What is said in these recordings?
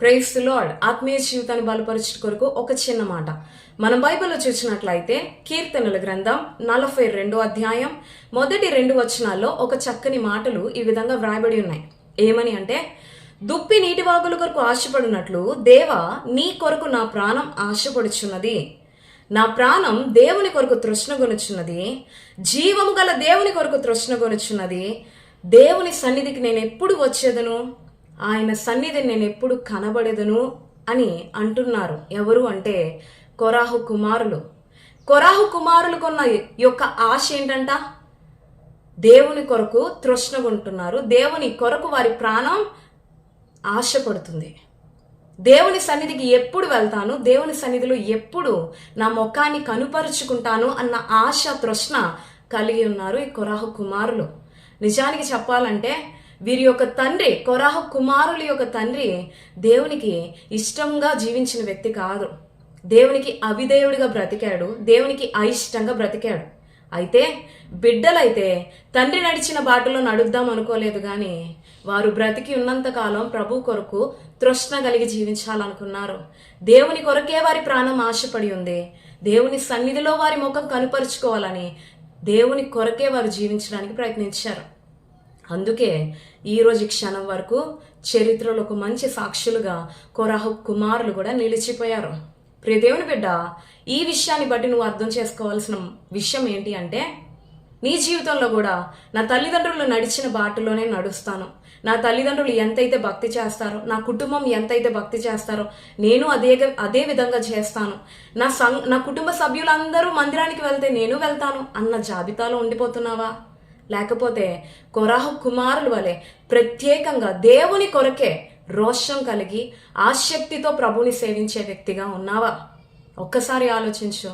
Price lord ఆత్మీయ జీవితాన్ని బలపరచడం కొరకు ఒక చిన్న మాట. మనం బైబిల్లో చూసినట్లయితే కీర్తనల గ్రంథం నలభై రెండో అధ్యాయం మొదటి రెండు వచనాల్లో ఒక చక్కని మాటలు ఈ విధంగా వ్రాయబడి ఉన్నాయి. ఏమని అంటే దుప్పి నీటి వాగుల కొరకు ఆశపడినట్లు దేవా నీ కొరకు నా ప్రాణం ఆశపడుచున్నది. నా ప్రాణం దేవుని కొరకు తృష్ణగొనుచున్నది జీవము గల దేవుని కొరకు తృష్ణగొనుచున్నది దేవుని సన్నిధికి నేను ఎప్పుడు వచ్చేదను? ఆయన సన్నిధిని నేను ఎప్పుడు కనబడేదను అని అంటున్నారు. ఎవరు అంటే కొరాహు కుమారులు. కొరాహు కుమారులు కొన్న యొక్క ఆశ ఏంటంట? దేవుని కొరకు తృష్ణగుంటున్నారు. దేవుని కొరకు వారి ప్రాణం ఆశపడుతుంది. దేవుని సన్నిధికి ఎప్పుడు వెళ్తాను? దేవుని సన్నిధిలో ఎప్పుడు నా ముఖాన్ని కనుపరుచుకుంటాను అన్న ఆశ తృష్ణ కలిగి ఉన్నారు ఈ కొరాహు కుమారులు. నిజానికి చెప్పాలంటే వీరి యొక్క తండ్రి కొరాహ కుమారుల యొక్క తండ్రి దేవునికి ఇష్టంగా జీవించిన వ్యక్తి కాదు. దేవునికి అవిధేయుడిగా బ్రతికాడు దేవునికి అయిష్టంగా బ్రతికాడు. అయితే బిడ్డలైతే తండ్రి నడిచిన బాటలో నడుద్దాం అనుకోలేదు కానీ వారు బ్రతికి ఉన్నంతకాలం ప్రభు కొరకు తృష్ణ కలిగి జీవించాలనుకున్నారు. దేవుని కొరకే వారి ప్రాణం ఆశపడి ఉంది. దేవుని సన్నిధిలో వారి ముఖం కనుపరుచుకోవాలని దేవుని కొరకే వారు జీవించడానికి ప్రయత్నించారు. అందుకే ఈరోజు క్షణం వరకు చరిత్రలో ఒక మంచి సాక్షులుగా కొరాహు కుమారులు కూడా నిలిచిపోయారు. ప్రియదేవుని బిడ్డ ఈ విషయాన్ని బట్టి నువ్వు అర్థం చేసుకోవాల్సిన విషయం ఏంటి అంటే నీ జీవితంలో కూడా నా తల్లిదండ్రులు నడిచిన బాటలోనే నడుస్తాను. నా తల్లిదండ్రులు ఎంతైతే భక్తి చేస్తారో నా కుటుంబం ఎంతైతే భక్తి చేస్తారో నేను అదే అదే విధంగా చేస్తాను. నా సం నా కుటుంబ సభ్యులందరూ మందిరానికి వెళ్తే నేను వెళ్తాను అన్న జాబితాలో ఉండిపోతున్నావా? లేకపోతే కొరాహ కుమారుల వలె ప్రత్యేకంగా దేవుని కొరకే రోషం కలిగి ఆసక్తితో ప్రభుని సేవించే వ్యక్తిగా ఉన్నావా? ఒక్కసారి ఆలోచించు.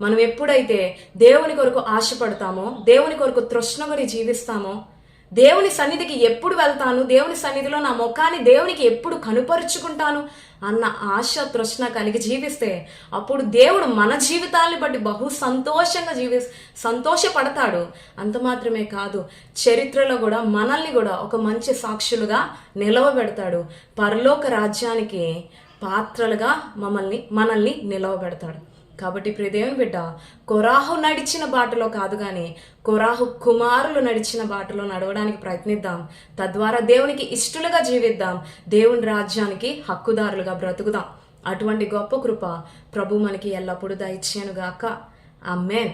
మనం ఎప్పుడైతే దేవుని కొరకు ఆశపడతామో దేవుని కొరకు తృష్ణగని జీవిస్తామో దేవుని సన్నిధికి ఎప్పుడు వెళ్తాను? దేవుని సన్నిధిలో నా ముఖాన్ని దేవునికి ఎప్పుడు కనుపరుచుకుంటాను? అన్న ఆశ తృష్ణ కలిగి జీవిస్తే అప్పుడు దేవుడు మన జీవితాన్ని బట్టి బహు సంతోషంగా జీవి సంతోషపడతాడు. అంత మాత్రమే కాదు చరిత్రలో కూడా మనల్ని కూడా ఒక మంచి సాక్షులుగా నిలవబెడతాడు. పరలోక రాజ్యానికి పాత్రలుగా మమ్మల్ని మనల్ని నిలవబెడతాడు. కాబట్టి ప్రియదేవుని బిడ్డ కొరాహు నడిచిన బాటలో కాదు కానీ కొరాహు కుమారులు నడిచిన బాటలో నడవడానికి ప్రయత్నిద్దాం. తద్వారా దేవునికి ఇష్టలుగా జీవిద్దాం. దేవుని రాజ్యానికి హక్కుదారులుగా బ్రతుకుదాం. అటువంటి గొప్ప కృప ప్రభు మనకి ఎల్లప్పుడూ దయచేయనుగాక. అమ్మేన్